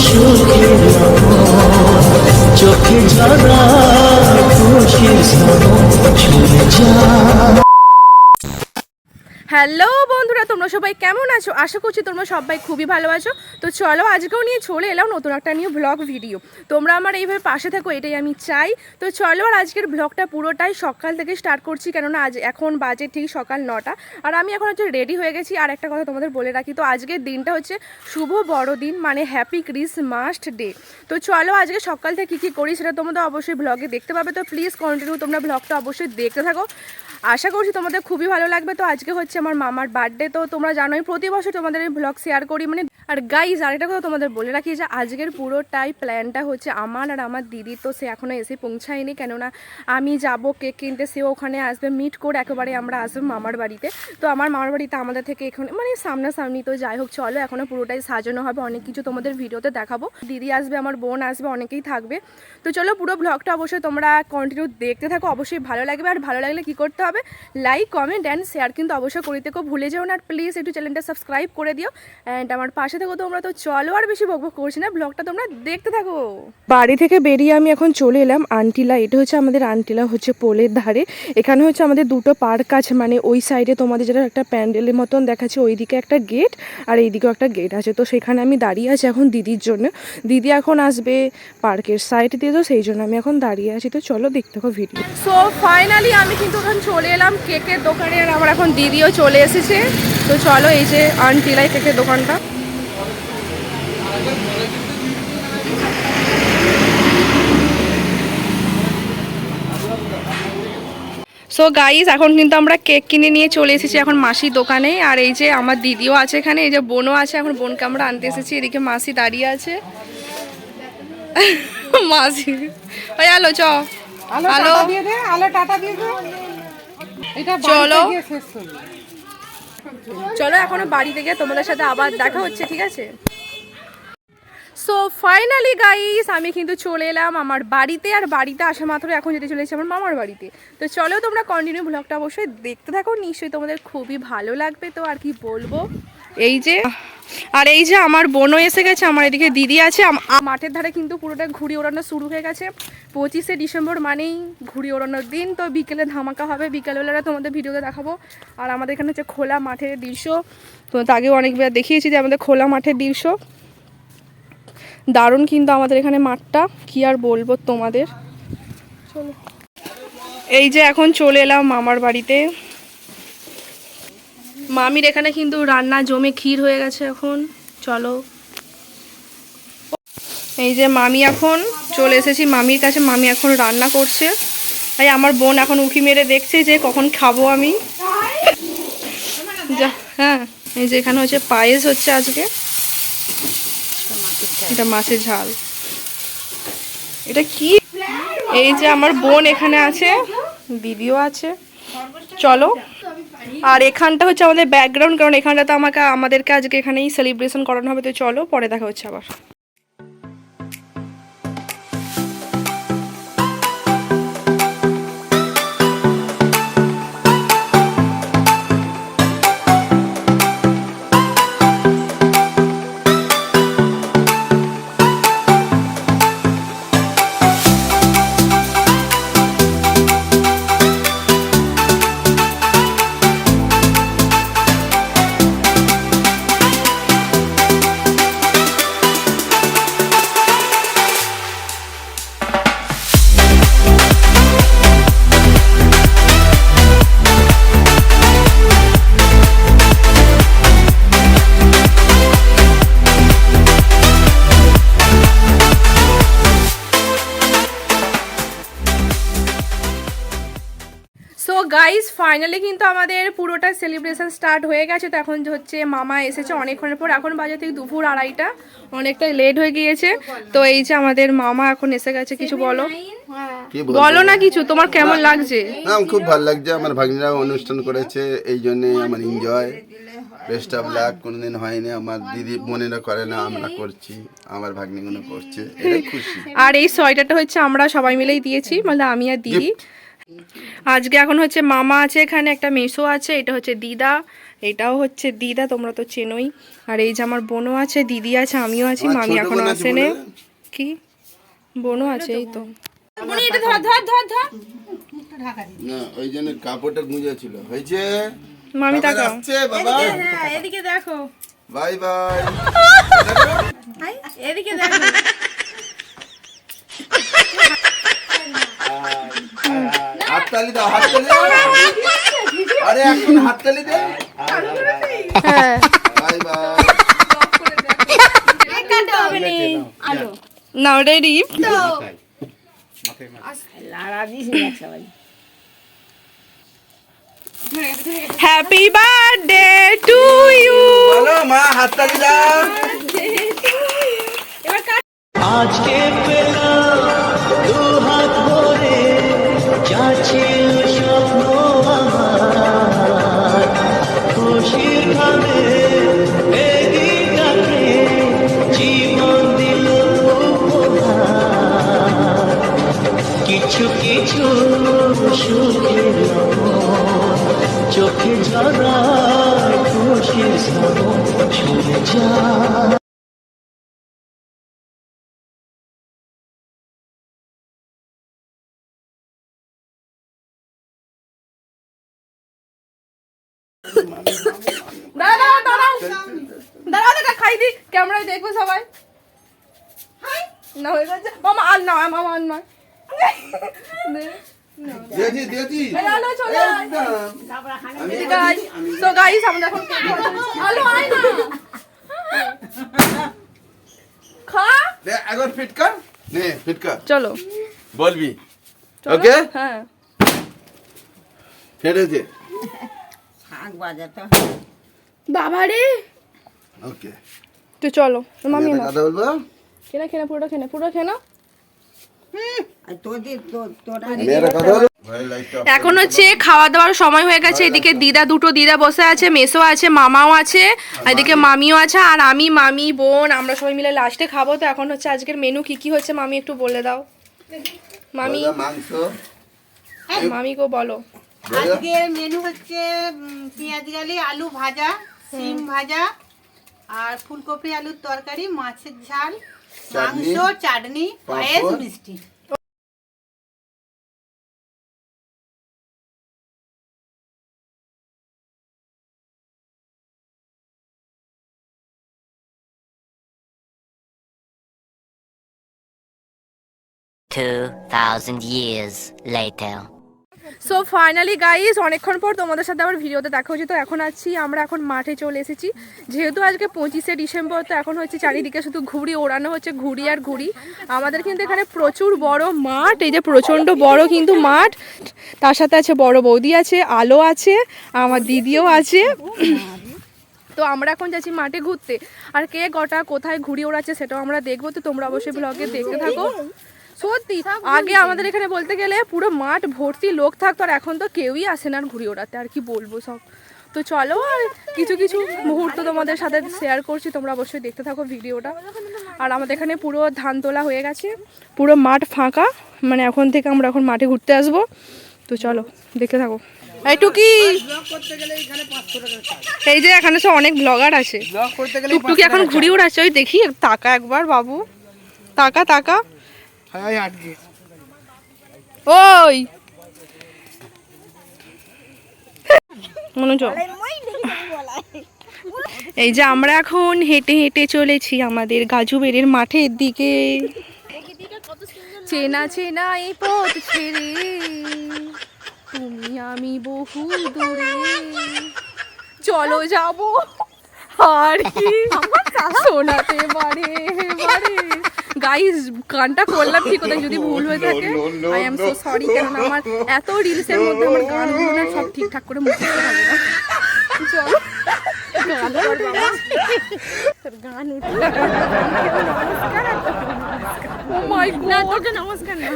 সুখের চোখে ঝরা খুশির শ্রাবণ ছুঁয়ে যায় হ্যালো বন্ধুরা তোমরা সবাই কেমন আছো? আশা করছি তোমরা সবাই খুবই ভালো আছো। তো চলো আজকেও নিয়ে চলে এলাম নতুন একটা নিউ ব্লগ ভিডিও তোমরা আমার এইভাবে পাশে থাকো, এটাই আমি চাই। তো চলো আর আজকের ব্লগটা পুরোটাই সকাল থেকে স্টার্ট করছি, কেননা আজ এখন বাজে ঠিক সকাল নটা। আর আমি এখন হচ্ছে রেডি হয়ে গেছি। আর একটা কথা তোমাদের বলে রাখি, তো আজকের দিনটা হচ্ছে শুভ বড়দিন মানে হ্যাপি ক্রিসমাস ডে তো চলো আজকে সকাল থেকে কী কী করি সেটা তোমাদের অবশ্যই ব্লগে দেখতে পাবে। তো প্লিজ কন্টিনিউ তোমরা ব্লগটা অবশ্যই দেখতে থাকো। আশা করছি তোমাদের খুবই ভালো লাগবে। তো আজকে হচ্ছে আমার মামার বার্থডে তো তোমরা জানোই প্রতি বছর তোমাদের ব্লগ শেয়ার করি মানে আর গাইজ আরেকটা কথা তোমাদের বলে রাখি যে আজকের পুরোটাই প্ল্যানটা হচ্ছে আমার আর আমার দিদির তো সে এখনও এসে পৌঁছায়নি কেননা আমি যাব কেক কিনতে, সেও ওখানে আসবে মিট করে একেবারে আমরা আসব মামার বাড়িতে। তো আমার মামার বাড়িতে আমাদের থেকে এখানে মানে সামনাসামনি তো যাই হোক, চলো এখনও পুরোটাই সাজানো হবে, অনেক কিছু তোমাদের ভিডিওতে দেখাবো। দিদি আসবে, আমার বোন আসবে, অনেকেই থাকবে। তো চলো পুরো ব্লগটা অবশ্যই তোমরা কন্টিনিউ দেখতে থাকো, অবশ্যই ভালো লাগবে। আর ভালো লাগলে কি করতে হবে? লাইক কমেন্ট অ্যান্ড শেয়ার কিন্তু অবশ্যই করে থেকো। ভুলে যেও না, আর প্লিজ একটু চ্যানেলটা সাবস্ক্রাইব করে দিও। অ্যান্ড আমার পাশে থেকো তোমরা তো চলো আর বেশি বকবক করছি না ব্লগটা তোমরা দেখতে থাকো। বাড়ি থেকে বেরিয়ে আমি এখন চলে এলাম আন্টিলা এটা হচ্ছে আমাদের আন্টিলা হচ্ছে পোলের ধারে। এখানে হচ্ছে আমাদের দুটো পার্ক আছে মানে ওই সাইডে তোমাদের যেটা একটা প্যান্ডেলের মতন দেখাচ্ছে ওইদিকে একটা গেট আর এইদিকেও একটা গেট আছে। তো সেখানে আমি দাঁড়িয়ে আছি এখন দিদির জন্য। দিদি এখন আসবে পার্কের সাইড দিয়ে তো সেই জন্য আমি এখন দাঁড়িয়ে আছি। তো চলো দেখতে থাকো ভিডিও সো ফাইনালি আমি কিন্তু এখন চলে এলাম কেকের দোকানে আর আমার এখন দিদিও চলে এসেছে। তো চলো এই যে আন্টিলাই কেকের দোকানটা। সো গাইজ এখন কিন্তু আমরা কেক কিনে নিয়ে চলে এসেছি এখন মাসির দোকানে। আর এই যে আমার দিদিও আছে এখানে এই যে বোনও আছে এখন বোনকে আমরা আনতে এসেছি। এদিকে মাসি দাঁড়িয়ে আছে। মাসি ওই আলো চ। আলো আলো। টাটা দিয়ে চলো। চলো এখনও বাড়িতে গিয়ে তোমাদের সাথে আবার দেখা হচ্ছে ঠিক আছে? সো ফাইনালি গাইস আমি কিন্তু চলে এলাম আমার বাড়িতে, আর বাড়িতে আসা মাত্র এখন যেতে চলেছি আমার মামার বাড়িতে। তো চলো তোমরা কন্টিনিউ ব্লগটা অবশ্যই দেখতে থাকো, নিশ্চয়ই তোমাদের খুবই ভালো লাগবে। তো আর কি বলব? এই যে, আর এই যে আমার বোনও এসে গেছে, আমার এদিকে দিদি আছে। মাঠের ধারে কিন্তু পুরোটা ঘুড়ি ওড়ানো শুরু হয়ে গেছে। পঁচিশে ডিসেম্বর মানেই ঘুড়ি ওড়ানোর দিন। তো বিকেলে ধামাকা হবে, বিকেলবেলাটা তোমাদের ভিডিওতে দেখাবো। আর আমাদের এখানে হচ্ছে খোলা মাঠের দৃশ্য। তো আগেও অনেকবার দেখিয়েছি যে আমাদের খোলা মাঠের দৃশ্য। দারুণ কিন্তু আমাদের এখানে মাঠটা। কি আর বলব তোমাদের? এই যে এখন চলে এলাম মামার বাড়িতে। মামির এখানে কিন্তু রান্না জমে ক্ষীর হয়ে গেছে এখন। চলো। এই যে মামি এখন চলে এসেছি মামির কাছে। মামি এখন রান্না করছে। তাই আমার বোন এখন উঁকি মেরে দেখছে যে কখন খাব আমি। যা হ্যাঁ এই যে এখানে হচ্ছে পায়েস হচ্ছে আজকে। এটা মাছের ঝাল। এটা কি? এই যে আমার বোন এখানে আছে, দিদিও আছে। চলো। আর এখানটা হচ্ছে আমাদের ব্যাকগ্রাউন্ড কারণ এখানটা তো আমাকে, আমাদেরকে আজকে এখানেই সেলিব্রেশন করানো হবে, তো চলো, পরে দেখা হচ্ছে আবার। গাইস ফাইনালি কিন্তু আমাদের পুরোটা সেলিব্রেশন স্টার্ট হয়ে গেছে। তো এখন হচ্ছে মামা এসেছে অনেকক্ষণের পর। এখন বাজে থেকে দুপুর আড়াইটা। অনেকটাই লেট হয়ে গিয়েছে। তো এই যে আমাদের মামা এখন এসে গেছে কিছু বলো? বলো না কিছু তোমার কেমন লাগছে? খুব ভালো লাগছে। আমার ভাগ্নিরা অনুষ্ঠান করেছে এই জন্যে আমার এনজয় বেস্ট অফ লাক কোনোদিন হয়নি। আমার দিদি বোনেরা করে না আমরা করছি। আমার ভাগ্নিগুলো করছে। এটাই খুশি। আর এই সোয়েটারটা হচ্ছে আমরা সবাই মিলেই দিয়েছি। মানে আমি আর দিদি। আজকে এখন হচ্ছে মামা আছে এখানে একটা মেসো আছে এটা হচ্ছে দিদা এটাও হচ্ছে দিদা তোমরা তো চেনোই। আর এই যে আমার বোনও আছে দিদি আছে আমিও আছি মামি এখনও বোন আসেনি কি? বোনও আছে এই তো। বোনি এটা ধর ধর ধর ধর। না ওই জন্য কাপড়টা গুঁজে ছিল। হয়েছে? মামি তাকাও। হ্যাঁ এদিকে দেখো। Bye bye. এদিকে দেখো। হাততালি দাও হাততালি দাও। আরে এখন হাততালি দে। হ্যাঁ। Bye bye. Now. Ready happy birthday to you বলো মা হাততালি দাও। আজকে পেলাম চোখে জড়ায় খুশির শ্রাবণ শুনে যা দাঁড়াও দাঁড়াও দাঁড়াও দাঁড়া খাই দি। ক্যামেরায় দেখবে সবাই। না হয়ে গেছে। মামা আর না মামা আর নয়। চলে আয়। একদম। আমি গাইস তো গাইস আমরা এখন কেক কাটছি। আলো আয় না। খা। দে একবার ফিট কর। নে ফিট কর। চলো। বলবি। ওকে হ্যাঁ। ফেটেছে বাবা রে। ওকে তো চলো মামি না কথা বলব? কেনা কেনা পুরোটা কেনা পুরো কেনা এখন হচ্ছে খাওয়া দাওয়ার সময় হয়ে গেছে এদিকে দিদা দুটো দিদা বসে আছে মেসো আছে মামাও আছে এদিকে মামিও আছে আর আমি মামি বোন আমরা সবাই মিলে লাস্টে খাব তো এখন হচ্ছে আজকের মেনু কি কি হচ্ছে মামি একটু বলে দাও। মামি মাংস। মামি গো বলো। আজকের মেনু হচ্ছে পেঁয়াজ গালি আলু ভাজা সিম ভাজা আর ফুলকপি আলুর তরকারি মাছের ঝাল মাংস চাটনি পায়েস পাঁপড়। মিষ্টি Two thousand years later. So finally guys অনেকক্ষণ পর তোমাদের সাথে আবার ভিডিওতে দেখা হচ্ছে। তো এখন আছি, আমরা এখন মাঠে চলে এসেছি। যেহেতু আজকে পঁচিশে ডিসেম্বর, তো এখন হচ্ছে চারিদিকে শুধু ঘুড়ি, ওড়ানো হচ্ছে ঘুড়ি আর ঘুড়ি। আমাদের কিন্তু এখানে প্রচুর বড় মাঠ, এই যে প্রচণ্ড বড় কিন্তু মাঠ। তার সাথে আছে বড় বৌদি আছে, আলো আছে, আমার দিদিও আছে। তো আমরা এখন যাচ্ছি মাঠে ঘুরতে। আর কে গটা কোথায় ঘুড়ি ওড়াচ্ছে সেটাও আমরা দেখব। তো তোমরা অবশ্যই ব্লগে দেখতে থাকো। সত্যি আগে আমাদের এখানে বলতে গেলে পুরো মাঠ ভর্তি লোক থাকতো আর এখন তো কেউই আসে না আর ঘুড়ি ওড়াতে আর কি বলব সব। তো চলো আর কিছু কিছু মুহূর্ত তোমাদের সাথে শেয়ার করছি তোমরা অবশ্যই দেখতে থাকো ভিডিওটা। আর আমাদের এখানে পুরো ধান তোলা হয়ে গেছে পুরো মাঠ ফাঁকা মানে এখন থেকে আমরা এখন মাঠে ঘুরতে আসব। তো চলো দেখতে থাকো। এই টুকি! এই যে এখানে সব অনেক ব্লগার আছে। টুকটুকি এখন ঘুড়ি উড়াচ্ছে ওই দেখি তাকা একবার বাবু। তাকা তাকা। ওই। মনোযোগ এই যে আমরা এখন হেঁটে হেঁটে চলেছি আমাদের গাজুবেরের মাঠের দিকে। চেনা চেনা এই পথ ছেড়ে তুমি আমি বহু দূরে। চলো যাব। আর কি? শোনাতে পারে। গাইস গানটা করলাম ঠিক কোথায় যদি ভুল হয়ে থাকে আই এম সো সরি কারণ আমার এত রিলসের মধ্যে আমার গানগুলো না সব ঠিকঠাক করে মুখে থাকে না। চলো গান ও মাই গড নমস্কার না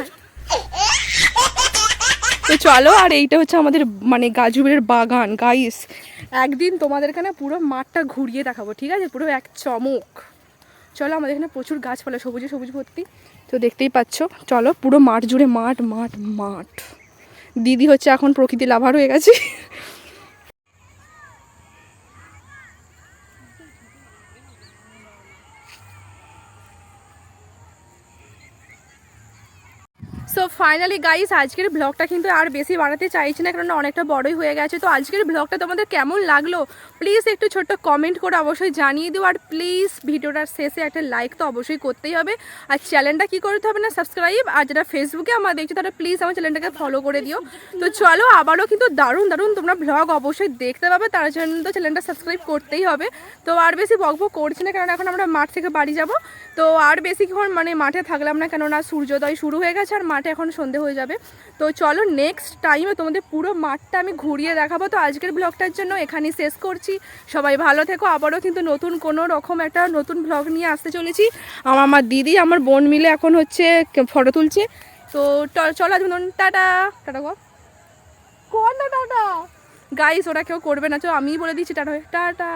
তো চলো আর এইটা হচ্ছে আমাদের মানে গাজুবের বাগান গাইস একদিন তোমাদের এখানে পুরো মাঠটা ঘুরিয়ে দেখাবো ঠিক আছে? পুরো এক চমক। চলো আমাদের এখানে প্রচুর গাছপালা, সবুজে সবুজ ভর্তি। তো দেখতেই পাচ্ছ, চলো পুরো মাঠ জুড়ে মাঠ মাঠ মাঠ। দিদি হচ্ছে এখন প্রকৃতি লাভার হয়ে গেছে। সো ফাইনালি গাইস আজকের ব্লগটা কিন্তু আর বেশি বাড়াতে চাইছি না কারণ অনেকটা বড়ই হয়ে গেছে। তো আজকের ব্লগটা তোমাদের কেমন লাগল? প্লিজ একটু ছোট্ট কমেন্ট করে অবশ্যই জানিয়ে দিও, আর প্লিজ ভিডিওটার শেষে একটা লাইক তো অবশ্যই করতেই হবে। আর চ্যানেলটা কি করতে হবে না সাবস্ক্রাইব আর যারা ফেসবুকে আমার দেখছ, তারা প্লিজ আমার চ্যানেলটাকে ফলো করে দিও। তো চলো, আবারও কিন্তু দারুণ দারুণ তোমরা ব্লগ অবশ্যই দেখতে পাবে, তার জন্য তো চ্যানেলটা সাবস্ক্রাইব করতেই হবে। তো আর বেশি বকবক করছি না কারণ এখন আমরা মাঠ থেকে বাড়ি যাব। তো আর বেশিক্ষণ মানে মাঠে থাকলাম না, কেননা সূর্যোদয় শুরু হয়ে গেছে, আর মাঠে এখন সন্ধে হয়ে যাবে। তো চলো নেক্সট টাইমে তোমাদের পুরো মাঠটা আমি ঘুরিয়ে দেখাবো। তো আজকের ব্লগটার জন্য এখানেই শেষ করছি। সবাই ভালো থেকো। আবারও কিন্তু নতুন কোনো রকম একটা নতুন ব্লগ নিয়ে আসতে চলেছি। আমার আমার দিদি, আমার বোন মিলে এখন হচ্ছে ফটো তুলছে। তো চলো আজ টাটা। টাটা গো। কোন টাটা? গাইস ওরা কেউ করবে না। চো আমিই বলে দিচ্ছি। টাটা টাটা।